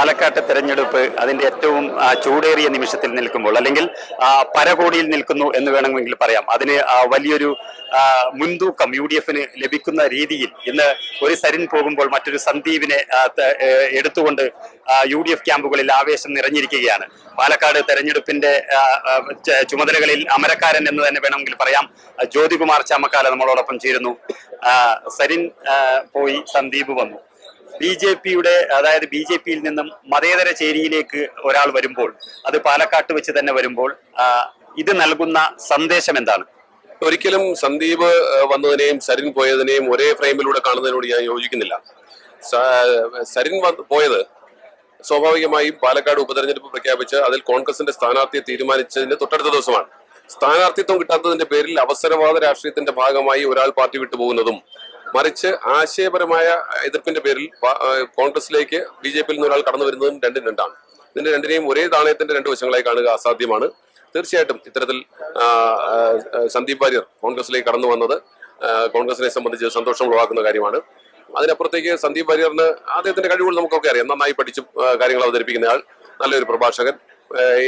പാലക്കാട്ട് തെരഞ്ഞെടുപ്പ് അതിന്റെ ഏറ്റവും ചൂടേറിയ നിമിഷത്തിൽ നിൽക്കുമ്പോൾ അല്ലെങ്കിൽ പരകോടിയിൽ നിൽക്കുന്നു എന്ന് വേണമെങ്കിൽ പറയാം. അതിന് വലിയൊരു മുൻതൂക്കം യു ഡി എഫിന് ലഭിക്കുന്ന രീതിയിൽ ഇന്ന് ഒരു സരിൻ പോകുമ്പോൾ മറ്റൊരു സന്ദീപിനെ എടുത്തുകൊണ്ട് യു ഡി എഫ് ക്യാമ്പുകളിൽ ആവേശം നിറഞ്ഞിരിക്കുകയാണ്. പാലക്കാട് തെരഞ്ഞെടുപ്പിന്റെ ചുമതലകളിൽ അമരക്കാരൻ എന്ന് തന്നെ വേണമെങ്കിൽ പറയാം. ജ്യോതികുമാർ ചാമക്കാല നമ്മളോടൊപ്പം ചേരുന്നു. സരിൻ പോയി സന്ദീപ് വന്നു. ബി ജെ പിയുടെ അതായത് ബി ജെ പിയിൽ നിന്നും മതേതര ചേരിയിലേക്ക് ഒരാൾ വരുമ്പോൾ അത് പാലക്കാട്ട് വെച്ച് തന്നെ വരുമ്പോൾ ഇത് നൽകുന്ന സന്ദേശം എന്താണ്? ഒരിക്കലും സന്ദീപ് വന്നതിനെയും സരിൻ പോയതിനെയും ഒരേ ഫ്രെയിമിലൂടെ കാണുന്നതിനോട് ഞാൻ യോജിക്കുന്നില്ല. സരിൻ പോയത് സ്വാഭാവികമായും പാലക്കാട് ഉപതെരഞ്ഞെടുപ്പ് പ്രഖ്യാപിച്ച് അതിൽ കോൺഗ്രസിന്റെ സ്ഥാനാർത്ഥിയെ തീരുമാനിച്ചതിന്റെ തൊട്ടടുത്ത ദിവസമാണ്. സ്ഥാനാർത്ഥിത്വം കിട്ടാത്തതിന്റെ പേരിൽ അവസരവാദ രാഷ്ട്രീയത്തിന്റെ ഭാഗമായി ഒരാൾ പാർട്ടി വിട്ടുപോകുന്നതും മറിച്ച് ആശയപരമായ എതിർപ്പിന്റെ പേരിൽ കോൺഗ്രസിലേക്ക് ബി ജെ പിയിൽ നിന്ന് ഒരാൾ കടന്നു വരുന്നതും രണ്ടും രണ്ടാണ്. ഇതിന്റെ രണ്ടിനെയും ഒരേ നാണയത്തിന്റെ രണ്ട് വശങ്ങളായി കാണുക അസാധ്യമാണ്. തീർച്ചയായിട്ടും ഇത്തരത്തിൽ സന്ദീപ് വാര്യർ കോൺഗ്രസിലേക്ക് കടന്നു വന്നത് കോൺഗ്രസിനെ സംബന്ധിച്ച് സന്തോഷം ഉളവാക്കുന്ന കാര്യമാണ്. അതിനപ്പുറത്തേക്ക് സന്ദീപ് വാര്യറിന് അദ്ദേഹത്തിന്റെ കഴിവുകൾ നമുക്കൊക്കെ അറിയാം. നന്നായി പഠിച്ചു കാര്യങ്ങൾ അവതരിപ്പിക്കുന്ന ആൾ നല്ലൊരു പ്രഭാഷകൻ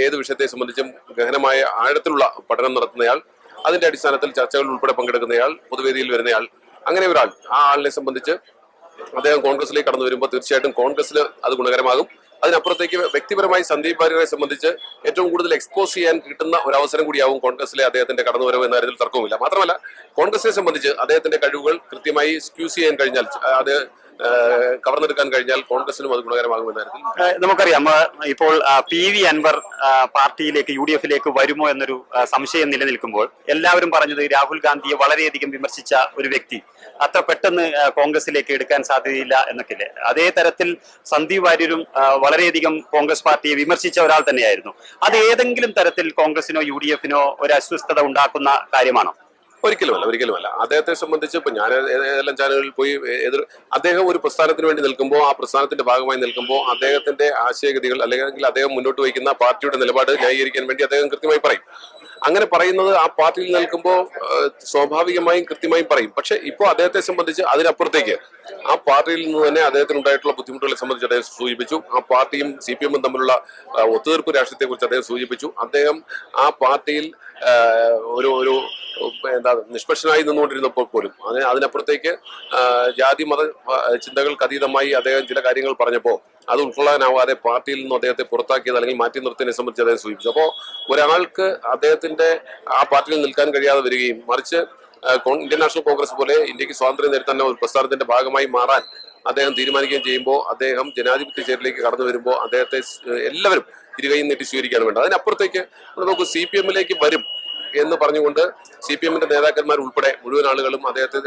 ഏത് വിഷയത്തെ സംബന്ധിച്ചും ഗഹനമായ ആഴത്തിലുള്ള പഠനം നടത്തുന്നയാൾ അതിന്റെ അടിസ്ഥാനത്തിൽ ചർച്ചകളിൽ ഉൾപ്പെടെ പങ്കെടുക്കുന്നയാൾ പൊതുവേദിയിൽ വരുന്നയാൾ അങ്ങനെ ഒരാൾ ആ ആളിനെ സംബന്ധിച്ച് അദ്ദേഹം കോൺഗ്രസിലേക്ക് കടന്നു വരുമ്പോൾ തീർച്ചയായിട്ടും കോൺഗ്രസ്സിൽ അത് ഗുണകരമാകും. അതിനപ്പുറത്തേക്ക് വ്യക്തിപരമായി സന്ദീപ് വാര്യരെ സംബന്ധിച്ച് ഏറ്റവും കൂടുതൽ എക്സ്പോസ് ചെയ്യാൻ കിട്ടുന്ന ഒരു അവസരം കൂടിയാവും കോൺഗ്രസിലെ അദ്ദേഹത്തിന്റെ കടന്നുവരവ് എന്ന കാര്യത്തിൽ തർക്കവുമില്ല. മാത്രമല്ല കോൺഗ്രസിനെ സംബന്ധിച്ച് അദ്ദേഹത്തിന്റെ കഴിവുകൾ കൃത്യമായി സ്ക്യൂസ് ചെയ്യാൻ കഴിഞ്ഞാൽ അത് കവർന്നെടുക്കാൻ കഴിഞ്ഞാൽ കോൺഗ്രസിനും അത് ഗുണകരമാകുമെന്ന നമുക്കറിയാം. ഇപ്പോൾ പി വി അൻവർ പാർട്ടിയിലേക്ക് യു ഡി എഫിലേക്ക് വരുമോ എന്നൊരു സംശയം നിലനിൽക്കുമ്പോൾ എല്ലാവരും പറഞ്ഞത് രാഹുൽ ഗാന്ധിയെ വളരെയധികം വിമർശിച്ച ഒരു വ്യക്തി. അത്ര പെട്ടെന്ന് കോൺഗ്രസിലേക്ക് എടുക്കാൻ സാധ്യതയില്ല എന്നൊക്കെ അതേ തരത്തിൽ സന്ദീപ് വാര്യരും വളരെയധികം കോൺഗ്രസ് പാർട്ടിയെ വിമർശിച്ച ഒരാൾ തന്നെയായിരുന്നു. അത് ഏതെങ്കിലും തരത്തിൽ കോൺഗ്രസിനോ യു ഡി എഫിനോ ഒരു അസ്വസ്ഥത ഉണ്ടാക്കുന്ന കാര്യമാണോ? ഒരിക്കലുമല്ല ഒരിക്കലുമല്ല അദ്ദേഹത്തെ സംബന്ധിച്ച് ഇപ്പൊ ഞാൻ ഏതെല്ലാം ചാനലുകളിൽ പോയി എതിർ അദ്ദേഹം ഒരു പ്രസ്ഥാനത്തിന് വേണ്ടി നിൽക്കുമ്പോൾ ആ പ്രസ്ഥാനത്തിന്റെ ഭാഗമായി നിൽക്കുമ്പോൾ അദ്ദേഹത്തിന്റെ ആശയഗതികൾ അല്ലെങ്കിൽ അദ്ദേഹം മുന്നോട്ട് വയ്ക്കുന്ന പാർട്ടിയുടെ നിലപാട് ന്യായീകരിക്കാൻ വേണ്ടി അദ്ദേഹം കൃത്യമായി പറയും. അങ്ങനെ പറയുന്നത് ആ പാർട്ടിയിൽ നിൽക്കുമ്പോൾ സ്വാഭാവികമായും കൃത്യമായും പറയും. പക്ഷെ ഇപ്പോൾ അദ്ദേഹത്തെ സംബന്ധിച്ച് അതിനപ്പുറത്തേക്ക് ആ പാർട്ടിയിൽ നിന്ന് തന്നെ അദ്ദേഹത്തിന് ഉണ്ടായിട്ടുള്ള ബുദ്ധിമുട്ടുകളെ സംബന്ധിച്ച് അദ്ദേഹം സൂചിപ്പിച്ചു. ആ പാർട്ടിയും സി പി എമ്മും തമ്മിലുള്ള ഒത്തുതീർപ്പ് രാഷ്ട്രീയത്തെ കുറിച്ച് അദ്ദേഹം സൂചിപ്പിച്ചു. അദ്ദേഹം ആ പാർട്ടിയിൽ ഒരു ഒരു എന്താ നിഷ്പക്ഷനായി നിന്നുകൊണ്ടിരുന്നപ്പോൾ പോലും. അതിന് അതിനപ്പുറത്തേക്ക് ജാതി മത ചിന്തകൾ ചിന്തകൾക്ക് അതീതമായി അദ്ദേഹം ചില കാര്യങ്ങൾ പറഞ്ഞപ്പോൾ അത് ഉൾക്കൊള്ളാനാവാതെ പാർട്ടിയിൽ നിന്നും അദ്ദേഹത്തെ പുറത്താക്കിയത് അല്ലെങ്കിൽ മാറ്റി നിർത്തിയതിനെ സംബന്ധിച്ച് അദ്ദേഹം സൂചിപ്പിച്ചു. അപ്പോൾ ഒരാൾക്ക് അദ്ദേഹത്തിന്റെ ആ പാർട്ടിയിൽ നിൽക്കാൻ കഴിയാതെ വരികയും മറിച്ച് ഇന്ത്യൻ നാഷണൽ കോൺഗ്രസ് പോലെ ഇന്ത്യയ്ക്ക് സ്വാതന്ത്ര്യം നേടി തന്നെ ഒരു പ്രസ്ഥാനത്തിന്റെ ഭാഗമായി മാറാൻ അദ്ദേഹം തീരുമാനിക്കുകയും ചെയ്യുമ്പോൾ അദ്ദേഹം ജനാധിപത്യ ചേരിലേക്ക് കടന്നു വരുമ്പോൾ അദ്ദേഹത്തെ എല്ലാവരും ഇരുകൈയും നീട്ടി സ്വീകരിക്കുകയാണ് വേണ്ടത്. അതിനപ്പുറത്തേക്ക് നമുക്ക് സി പി എമ്മിലേക്ക് വരും എന്ന് പറഞ്ഞുകൊണ്ട് സി പി എമ്മിന്റെ നേതാക്കന്മാർ ഉൾപ്പെടെ മുഴുവൻ ആളുകളും അദ്ദേഹത്തെ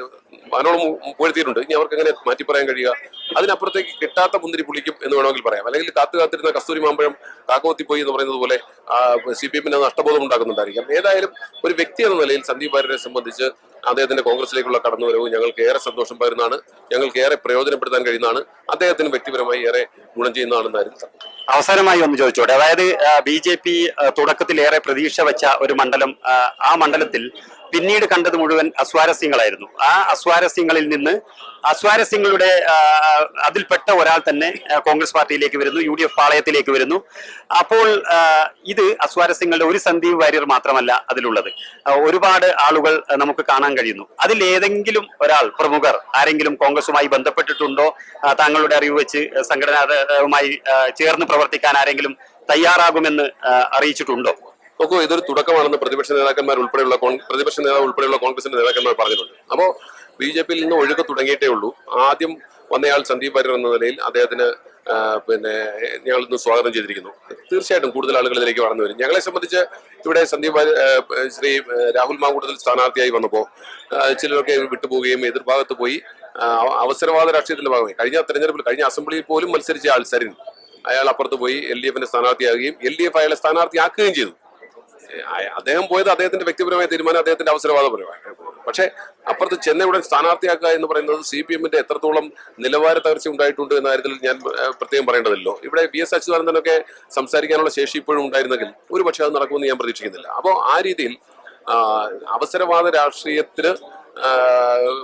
അതിനോട് പുകഴ്ത്തിയിട്ടുണ്ട് ഇനി അവർക്ക് എങ്ങനെ മാറ്റി പറയാൻ കഴിയുക? അതിനപ്പുറത്തേക്ക് കിട്ടാത്ത മുന്തിരി പുളിക്കും എന്ന് വേണമെങ്കിൽ പറയാം. അല്ലെങ്കിൽ കാത്തു കാത്തിരുന്ന കസ്തൂരി മാമ്പഴം കാക്കോത്തിപ്പോയി എന്ന് പറയുന്നത് പോലെ സി പി എമ്മിന് നഷ്ടബോധം ഉണ്ടാക്കുന്നുണ്ടായിരിക്കാം. ഏതായാലും ഒരു വ്യക്തി എന്ന നിലയിൽ സന്ദീപ് വാര്യരെ സംബന്ധിച്ച് അദ്ദേഹത്തിന്റെ കോൺഗ്രസിലേക്കുള്ള കടന്നുവരവ് ഞങ്ങൾക്ക് ഏറെ സന്തോഷം പകരുന്നതാണ്. ഞങ്ങൾക്ക് ഏറെ പ്രയോജനപ്പെടുത്താൻ കഴിയുന്നതാണ്. അദ്ദേഹത്തിന് വ്യക്തിപരമായി ഏറെ ഗുണം ചെയ്യുന്നതാണെന്ന് ആയിരുന്നു അവസാനമായി ഒന്ന് ചോദിച്ചോട്ടെ. അതായത് ബി ജെ പി തുടക്കത്തിൽ ഏറെ പ്രതീക്ഷ വെച്ച ഒരു മണ്ഡലം ആ മണ്ഡലത്തിൽ പിന്നീട് കണ്ടത് മുഴുവൻ അസ്വാരസ്യങ്ങളായിരുന്നു. ആ അസ്വാരസ്യങ്ങളിൽ നിന്ന് അസ്വാരസ്യങ്ങളുടെ അതിൽപ്പെട്ട ഒരാൾ തന്നെ കോൺഗ്രസ് പാർട്ടിയിലേക്ക് വരുന്നു യു ഡി എഫ് പാളയത്തിലേക്ക് വരുന്നു. അപ്പോൾ ഇത് അസ്വാരസ്യങ്ങളുടെ ഒരു സന്ദീപ് വാര്യർ മാത്രമല്ല അതിലുള്ളത്. ഒരുപാട് ആളുകൾ നമുക്ക് കാണാൻ കഴിയുന്നു. അതിൽ ഏതെങ്കിലും ഒരാൾ പ്രമുഖർ ആരെങ്കിലും കോൺഗ്രസുമായി ബന്ധപ്പെട്ടിട്ടുണ്ടോ? താങ്കളുടെ അറിവ് വെച്ച് സംഘടനാ ആ, ചേർന്ന് പ്രവർത്തിക്കാൻ ആരെങ്കിലും തയ്യാറാകുമെന്ന് അറിയിച്ചിട്ടുണ്ടോ? നോക്കൂ ഇതൊരു തുടക്കമാണെന്ന് പ്രതിപക്ഷ നേതാക്കന്മാർ ഉൾപ്പെടെയുള്ള പ്രതിപക്ഷ നേതാവ് ഉൾപ്പെടെയുള്ള കോൺഗ്രസിന്റെ നേതാക്കന്മാർ പറഞ്ഞിട്ടുണ്ട്. അപ്പോൾ ബി ജെ പിയിൽ നിന്ന് ഒഴുക്ക് തുടങ്ങിയിട്ടേ ഉള്ളൂ. ആദ്യം വന്നയാൾ സന്ദീപ് വാര്യർ എന്ന നിലയിൽ അദ്ദേഹത്തിന് പിന്നെ ഞങ്ങൾ ഇന്ന് സ്വാഗതം ചെയ്തിരിക്കുന്നു. തീർച്ചയായിട്ടും കൂടുതൽ ആളുകൾ ഇതിലേക്ക് വളർന്നു വരും. ഞങ്ങളെ സംബന്ധിച്ച് ഇവിടെ സന്ദീപ് ശ്രീ രാഹുൽ മാങ്കൂട്ടത്തിൽ സ്ഥാനാർത്ഥിയായി വന്നപ്പോൾ ചിലരൊക്കെ വിട്ടുപോവുകയും എതിർഭാഗത്ത് പോയി. അവസരവാദ രാഷ്ട്രീയത്തിന്റെ ഭാഗമായി. കഴിഞ്ഞ തെരഞ്ഞെടുപ്പിൽ കഴിഞ്ഞ അസംബ്ലിയിൽ പോലും മത്സരിച്ച ആൾ സരിൻ. അയാൾ അപ്പുറത്ത് പോയി എൽ ഡി എഫിന്റെ സ്ഥാനാർത്ഥിയാകുകയും എൽ ഡി എഫ് അയാളെ സ്ഥാനാർത്ഥിയാക്കുകയും ചെയ്തു. അദ്ദേഹം പോയത് അദ്ദേഹത്തിന്റെ വ്യക്തിപരമായ തീരുമാനം അദ്ദേഹത്തിന്റെ അവസരവാദപരമായ. പക്ഷേ അപ്പുറത്ത് ചെന്നൈ ഉടൻ സ്ഥാനാർത്ഥിയാക്കുക എന്ന് പറയുന്നത് സി പി എമ്മിന്റെ എത്രത്തോളം നിലവാര തകർച്ച ഉണ്ടായിട്ടുണ്ട് എന്ന കാര്യത്തിൽ ഞാൻ പ്രത്യേകം പറയേണ്ടതല്ലോ. ഇവിടെ വി എസ് അച്യുതാനന്ദനൊക്കെ സംസാരിക്കാനുള്ള ശേഷി ഇപ്പോഴും ഉണ്ടായിരുന്നെങ്കിൽ ഒരു പക്ഷേ അത് നടക്കുമെന്ന് ഞാൻ പ്രതീക്ഷിക്കുന്നില്ല. അപ്പോൾ ആ രീതിയിൽ അവസരവാദ രാഷ്ട്രീയത്തിന്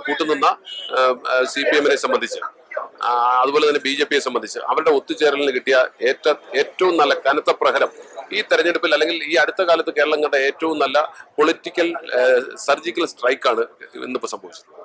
കൂട്ടുനിന്ന സി പി എമ്മിനെ സംബന്ധിച്ച് അതുപോലെ തന്നെ ബി ജെ പിയെ സംബന്ധിച്ച് അവരുടെ ഒത്തുചേരലിന് കിട്ടിയ ഏറ്റ ഏറ്റവും നല്ല കനത്ത പ്രഹരം ഈ തെരഞ്ഞെടുപ്പിൽ അല്ലെങ്കിൽ ഈ അടുത്ത കാലത്ത് കേരളം കണ്ട ഏറ്റവും നല്ല പൊളിറ്റിക്കൽ സർജിക്കൽ സ്ട്രൈക്കാണ് ഇന്നിപ്പോൾ സംഭവിച്ചത്